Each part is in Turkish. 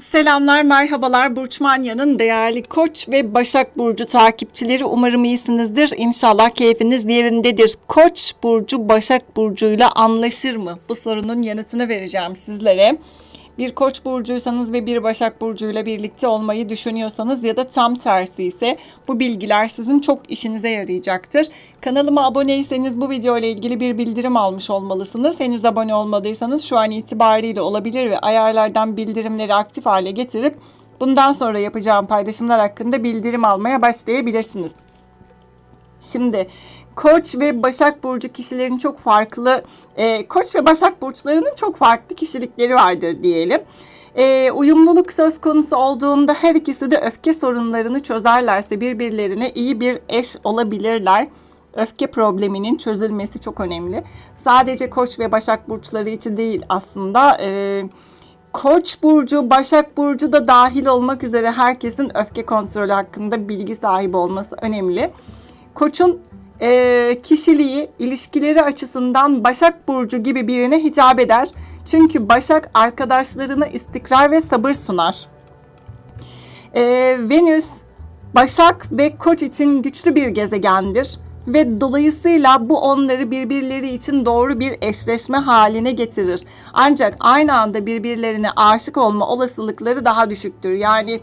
Selamlar, merhabalar. Burçmanya'nın değerli Koç ve Başak Burcu takipçileri umarım iyisinizdir. İnşallah keyfiniz yerindedir. Koç Burcu Başak Burcu'yla anlaşır mı? Bu sorunun yanıtını vereceğim sizlere. Bir Koç burcuysanız ve bir Başak burcuyla birlikte olmayı düşünüyorsanız ya da tam tersi ise bu bilgiler sizin çok işinize yarayacaktır. Kanalıma aboneyseniz bu video ile ilgili bir bildirim almış olmalısınız. Henüz abone olmadıysanız şu an itibariyle olabilir ve ayarlardan bildirimleri aktif hale getirip bundan sonra yapacağım paylaşımlar hakkında bildirim almaya başlayabilirsiniz. Şimdi Koç ve Başak burcu kişilerin çok farklı, e, Koç ve Başak burçlarının çok farklı kişilikleri vardır diyelim. E, uyumluluk söz konusu olduğunda her ikisi de öfke sorunlarını çözerlerse birbirlerine iyi bir eş olabilirler. Öfke probleminin çözülmesi çok önemli. Sadece Koç ve Başak burçları için değil aslında. E, Koç burcu, Başak burcu da dahil olmak üzere herkesin öfke kontrolü hakkında bilgi sahibi olması önemli. Koç'un e, kişiliği ilişkileri açısından Başak Burcu gibi birine hitap eder. Çünkü Başak arkadaşlarına istikrar ve sabır sunar. E, Venüs, Başak ve Koç için güçlü bir gezegendir ve dolayısıyla bu onları birbirleri için doğru bir eşleşme haline getirir. Ancak aynı anda birbirlerine aşık olma olasılıkları daha düşüktür. Yani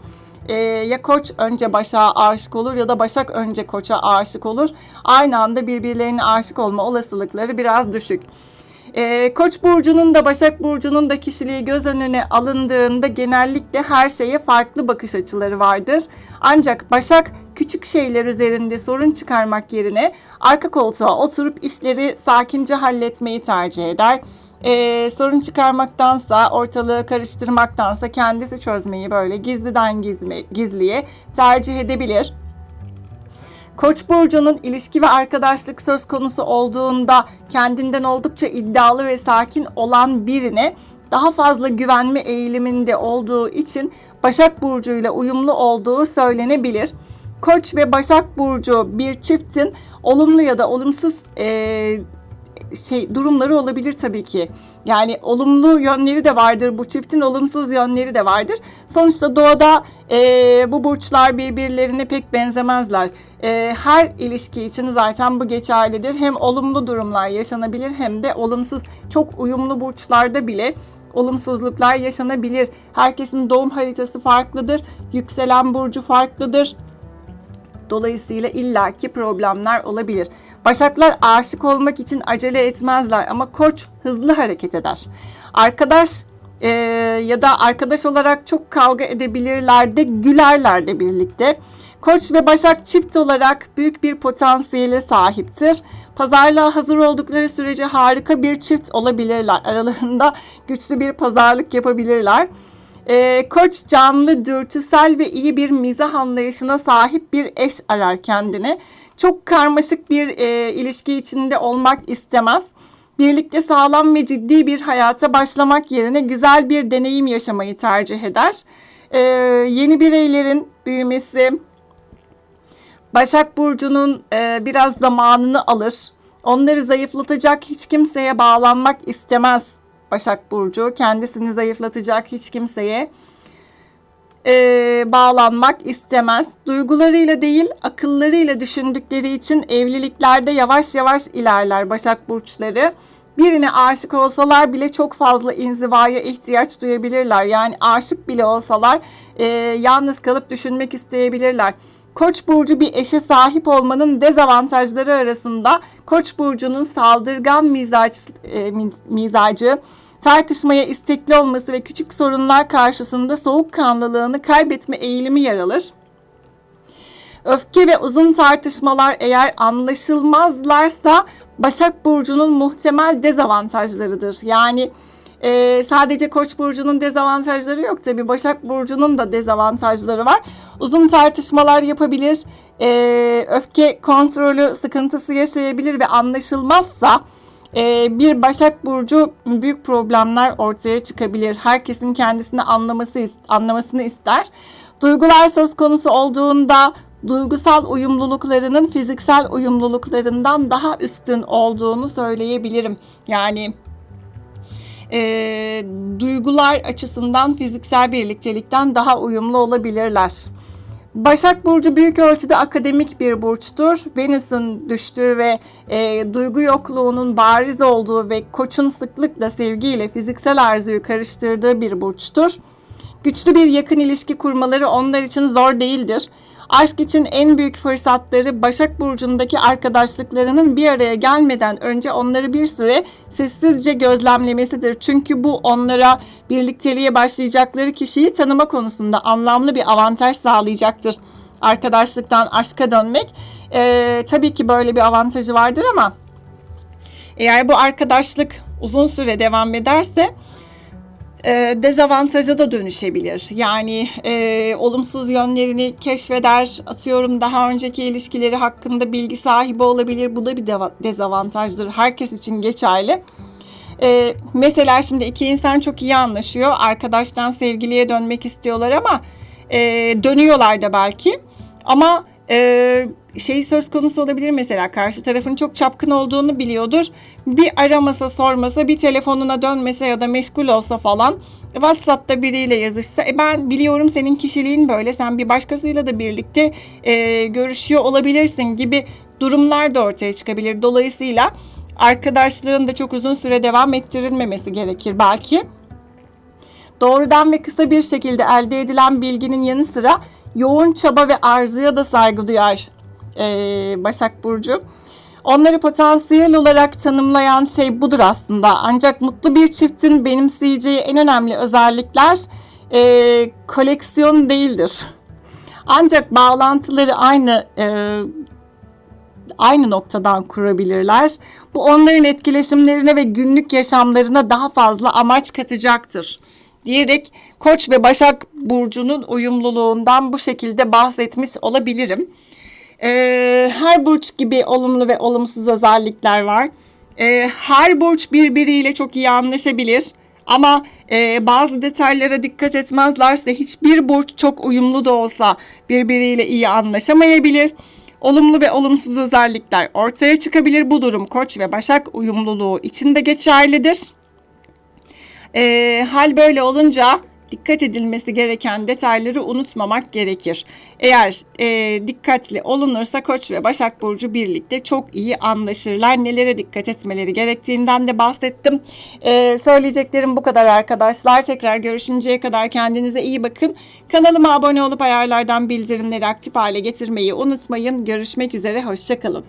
e, ya koç önce başa aşık olur ya da başak önce koça aşık olur. Aynı anda birbirlerine aşık olma olasılıkları biraz düşük. E, Koç burcunun da Başak burcunun da kişiliği göz önüne alındığında genellikle her şeye farklı bakış açıları vardır. Ancak Başak küçük şeyler üzerinde sorun çıkarmak yerine arka koltuğa oturup işleri sakince halletmeyi tercih eder e, sorun çıkarmaktansa, ortalığı karıştırmaktansa kendisi çözmeyi böyle gizliden gizme, gizliye tercih edebilir. Koç burcunun ilişki ve arkadaşlık söz konusu olduğunda kendinden oldukça iddialı ve sakin olan birine daha fazla güvenme eğiliminde olduğu için Başak burcu ile uyumlu olduğu söylenebilir. Koç ve Başak burcu bir çiftin olumlu ya da olumsuz e, şey durumları olabilir tabii ki. Yani olumlu yönleri de vardır bu çiftin olumsuz yönleri de vardır. Sonuçta doğada e, bu burçlar birbirlerine pek benzemezler. E, her ilişki için zaten bu geçerlidir. Hem olumlu durumlar yaşanabilir hem de olumsuz. Çok uyumlu burçlarda bile olumsuzluklar yaşanabilir. Herkesin doğum haritası farklıdır. Yükselen burcu farklıdır. Dolayısıyla illaki problemler olabilir. Başaklar aşık olmak için acele etmezler ama koç hızlı hareket eder. Arkadaş e, ya da arkadaş olarak çok kavga edebilirler de gülerler de birlikte. Koç ve Başak çift olarak büyük bir potansiyele sahiptir. Pazarlığa hazır oldukları sürece harika bir çift olabilirler. Aralarında güçlü bir pazarlık yapabilirler. E, koç canlı, dürtüsel ve iyi bir mizah anlayışına sahip bir eş arar kendine. Çok karmaşık bir e, ilişki içinde olmak istemez. Birlikte sağlam ve ciddi bir hayata başlamak yerine güzel bir deneyim yaşamayı tercih eder. E, yeni bireylerin büyümesi, Başak Burcu'nun e, biraz zamanını alır. Onları zayıflatacak hiç kimseye bağlanmak istemez Başak Burcu. Kendisini zayıflatacak hiç kimseye e, bağlanmak istemez. Duygularıyla değil akıllarıyla düşündükleri için evliliklerde yavaş yavaş ilerler Başak Burçları. Birine aşık olsalar bile çok fazla inzivaya ihtiyaç duyabilirler. Yani aşık bile olsalar e, yalnız kalıp düşünmek isteyebilirler. Koç burcu bir eşe sahip olmanın dezavantajları arasında Koç burcunun saldırgan mizaç, e, mizacı, tartışmaya istekli olması ve küçük sorunlar karşısında soğukkanlılığını kaybetme eğilimi yer alır. Öfke ve uzun tartışmalar eğer anlaşılmazlarsa Başak Burcu'nun muhtemel dezavantajlarıdır. Yani e, sadece Koç burcunun dezavantajları yok tabi Başak burcunun da dezavantajları var. Uzun tartışmalar yapabilir, e, öfke kontrolü sıkıntısı yaşayabilir ve anlaşılmazsa bir Başak burcu büyük problemler ortaya çıkabilir. Herkesin kendisini anlaması anlamasını ister. Duygular söz konusu olduğunda duygusal uyumluluklarının fiziksel uyumluluklarından daha üstün olduğunu söyleyebilirim. Yani e, duygular açısından fiziksel birliktelikten daha uyumlu olabilirler. Başak Burcu büyük ölçüde akademik bir burçtur. Venüs'ün düştüğü ve e, duygu yokluğunun bariz olduğu ve koçun sıklıkla sevgiyle fiziksel arzuyu karıştırdığı bir burçtur. Güçlü bir yakın ilişki kurmaları onlar için zor değildir. Aşk için en büyük fırsatları Başak Burcu'ndaki arkadaşlıklarının bir araya gelmeden önce onları bir süre sessizce gözlemlemesidir. Çünkü bu onlara birlikteliğe başlayacakları kişiyi tanıma konusunda anlamlı bir avantaj sağlayacaktır. Arkadaşlıktan aşka dönmek ee, tabii ki böyle bir avantajı vardır ama eğer bu arkadaşlık uzun süre devam ederse e, dezavantaja da dönüşebilir. Yani e, olumsuz yönlerini keşfeder, atıyorum daha önceki ilişkileri hakkında bilgi sahibi olabilir. Bu da bir dezavantajdır. Herkes için geçerli. E, mesela şimdi iki insan çok iyi anlaşıyor. Arkadaştan sevgiliye dönmek istiyorlar ama e, dönüyorlar da belki. Ama e, şey söz konusu olabilir mesela karşı tarafın çok çapkın olduğunu biliyordur. Bir aramasa sormasa bir telefonuna dönmese ya da meşgul olsa falan WhatsApp'ta biriyle yazışsa e ben biliyorum senin kişiliğin böyle sen bir başkasıyla da birlikte e, görüşüyor olabilirsin gibi durumlar da ortaya çıkabilir. Dolayısıyla arkadaşlığın da çok uzun süre devam ettirilmemesi gerekir belki. Doğrudan ve kısa bir şekilde elde edilen bilginin yanı sıra yoğun çaba ve arzuya da saygı duyar ee, Başak Burcu. Onları potansiyel olarak tanımlayan şey budur aslında. Ancak mutlu bir çiftin benimseyeceği en önemli özellikler e, koleksiyon değildir. Ancak bağlantıları aynı e, aynı noktadan kurabilirler. Bu onların etkileşimlerine ve günlük yaşamlarına daha fazla amaç katacaktır diyerek Koç ve Başak burcunun uyumluluğundan bu şekilde bahsetmiş olabilirim. Ee, her burç gibi olumlu ve olumsuz özellikler var. Ee, her burç birbiriyle çok iyi anlaşabilir. Ama e, bazı detaylara dikkat etmezlerse hiçbir burç çok uyumlu da olsa birbiriyle iyi anlaşamayabilir. Olumlu ve olumsuz özellikler ortaya çıkabilir. Bu durum Koç ve Başak uyumluluğu için de geçerlidir. E, hal böyle olunca dikkat edilmesi gereken detayları unutmamak gerekir. Eğer e, dikkatli olunursa Koç ve Başak Burcu birlikte çok iyi anlaşırlar. Nelere dikkat etmeleri gerektiğinden de bahsettim. E, söyleyeceklerim bu kadar arkadaşlar. Tekrar görüşünceye kadar kendinize iyi bakın. Kanalıma abone olup ayarlardan bildirimleri aktif hale getirmeyi unutmayın. Görüşmek üzere, hoşçakalın.